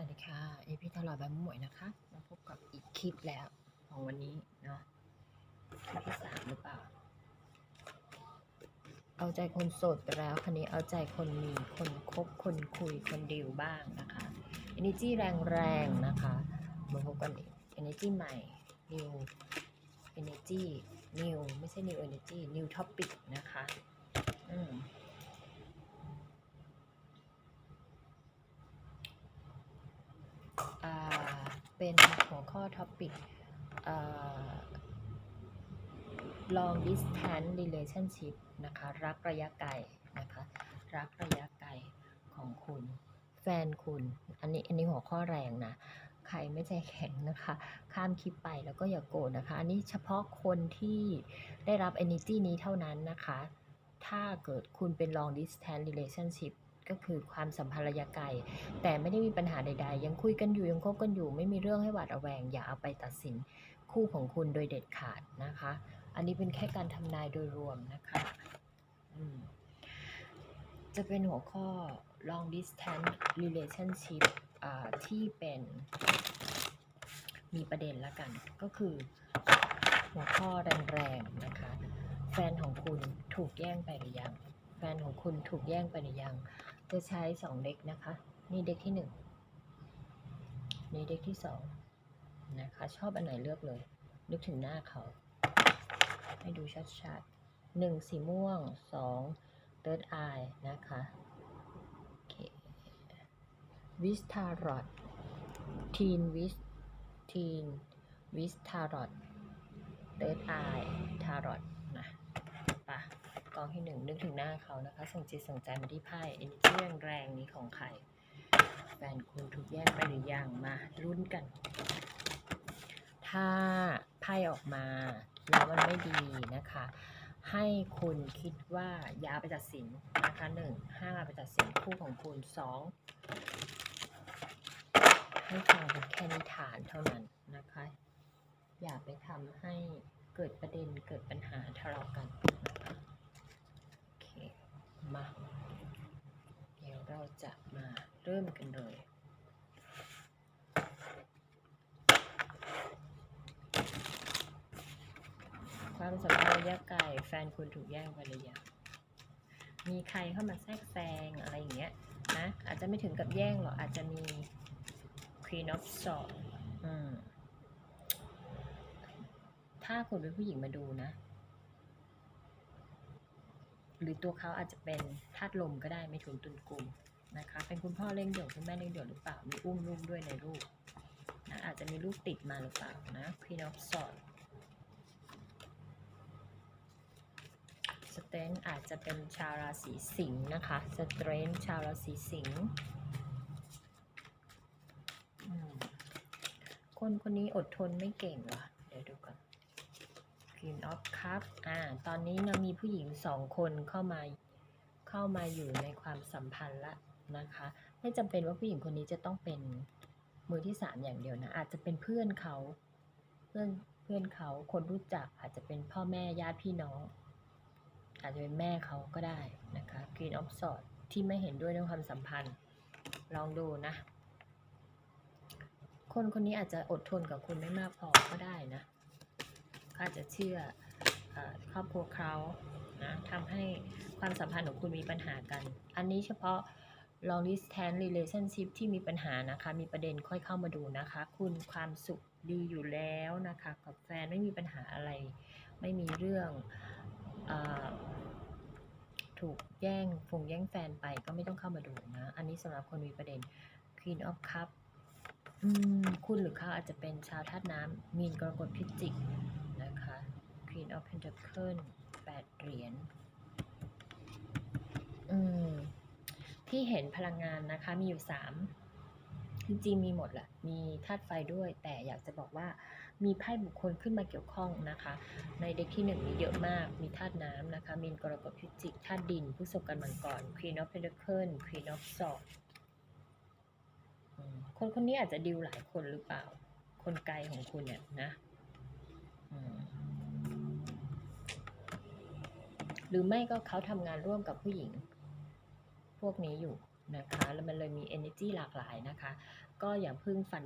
วัสดีค่ะเอพีตลอดแบบหมวยนะคะ มาพบกับอีกคลิปแล้วของวันนี้เนาะคลิปที่สามหรือเปล่า เอาใจคนโสดไปแล้วคันนี้เอาใจคนมีคนคบคนคุยคนดิวบ้างนะคะ energy แรงๆนะคะ มาพบกันอีก energy ใหม่ new energy new ไม่ใช่ new energy new topic นะคะ อืม อ่า เป็นหัวข้อท็อปิก long distance relationship นะคะ รักระยะไกลนะคะ รักระยะไกลของคุณ แฟนคุณ อันนี้อันนี้หัวข้อแรงนะ ใครไม่ใจแข็งนะคะ ข้ามคลิปไปแล้วก็อย่าโกรธนะคะ อันนี้เฉพาะคนที่ได้รับ energy นี้เท่านั้นนะคะ ถ้าเกิดคุณเป็น long distance relationship ก็คือความสัมพันธ์ระยะไกล แต่ไม่ได้มีปัญหาใด ๆ ยังคุยกันอยู่ยังคบกันอยู่ ไม่มีเรื่องให้หวาดระแวง อย่าเอาไปตัดสินคู่ของคุณโดยเด็ดขาดนะคะ อันนี้เป็นแค่การทำนายโดยรวมนะคะ จะเป็นหัวข้อ long distance relationship อ่าที่เป็นมีประเด็นละกัน ก็คือหัวข้อแรงๆนะคะ แฟนของคุณถูกแย่งไปหรือยัง แฟนของคุณถูกแย่งไปหรือยัง จะใช้สองเด็กนะคะ นี่เด็กที่หนึ่งนี่เด็กที่สองนะคะ ชอบอันไหนเลือกเลย นึกถึงหน้าเขา ให้ดูชัดๆหนึ่งสีม่วงสอง third eye นะคะโอเควิสทารอดทีนวิสทีนวิสทารอด third eye ทารอด องที่หนึ่งนึกถึงหน้าเขานะคะ ส่งจิตส่งใจมาที่ไพ่เอ็นจีแรงๆนี้ของใครแฟนคุณถูกแย่งไปหรือยังมาลุ้นกัน ถ้าไพ่ออกมาแล้วมันไม่ดีนะคะ ให้คุณคิดว่ายาไปตัดสินนะคะหนึ่งห้ามาไปตัดสินคู่ของคุณสองให้ฟังเป็นแค่นิทานเท่านั้นนะคะ อย่าไปทำให้เกิดประเด็นเกิดปัญหาทะเลาะกัน มา เดี๋ยวเราจะมาเริ่มกันเลย ความสัมพันธ์ระยะไกลแฟนคุณถูกแย่งไปหรือยังมีใครเข้ามาแทรกแซงอะไรอย่างเงี้ยนะอาจจะไม่ถึงกับแย่งหรอกอาจจะมี Queen of Swords อืมถ้าคุณเป็นผู้หญิงมาดูนะ หรือตัวเขาอาจจะเป็นธาตุลมก็ได้ไม่ถุนตุนกลุ่มนะคะ เป็นคุณพ่อเลี้ยงเดี่ยวคุณแม่เลี้ยงเดี่ยวหรือเปล่า มีอุ้มลูกด้วยในลูกนะอาจจะมีลูกติดมาหรือเปล่านะ Queen of Swords สเตนอาจจะเป็นชาวราศีสิงห์นะคะสเตนชาวราศีสิงห์คนคนนี้อดทนไม่เก่งว่ะ เดี๋ยวดูก่อน Queen of Cup อ่า ตอนนี้นะมีผู้หญิงสองคนเข้ามาเข้ามาอยู่ในความสัมพันธ์ละนะคะ ไม่จำเป็นว่าผู้หญิงคนนี้จะต้องเป็นมือที่สามอย่างเดียวนะ อาจจะเป็นเพื่อนเขา เพื่อนเพื่อนเขาคนรู้จักอาจจะเป็นพ่อแม่ญาติพี่น้อง อาจจะเป็นแม่เขาก็ได้นะคะ Queen of Swords ที่ไม่เห็นด้วยในความสัมพันธ์ ลองดูนะ คนคนนี้อาจจะอดทนกับคุณไม่มากพอก็ได้นะ อาจจะเชื่อครอบครัวเขานะทำให้ความสัมพันธ์ของคุณมีปัญหากัน อันนี้เฉพาะ long distance relationship ที่มีปัญหานะคะ มีประเด็นค่อยเข้ามาดูนะคะ คุณความสุขดีอยู่แล้วนะคะ กับแฟนไม่มีปัญหาอะไร ไม่มีเรื่องอถูกแย่งฟงแย่งแฟนไปก็ไม่ต้องเข้ามาดูนะ อันนี้สำหรับคนมีประเด็น Queen of Cup คุณหรือเขาอาจจะเป็นชาวธาตุน้ำมีนกรกฎพิจิก Queen of Pentacle แปดเหรียญ อืมที่เห็นพลังงานนะคะ มีอยู่สามจริงๆมีหมดแหละ มีธาตุไฟด้วย แต่อยากจะบอกว่ามีไพ่บุคคลขึ้นมาเกี่ยวข้องนะคะ ในเด็กที่หนึ่งมีเยอะมาก มีธาตุน้ำนะคะ มีนกรกฎพิจิก ธาตุดิน ผู้สบกันมังกร Queen of Pentacle Queen of Swords อืมคนคนนี้อาจจะดิวหลายคนหรือเปล่า คนไกลของคุณเนี่ยนะ อืม หรือไม่ก็เขาทำงานร่วมกับผู้หญิง พวกนี้อยู่นะคะ แล้วมันเลยมี energy หลากหลายนะคะ ก็อย่าเพึ่งฟัน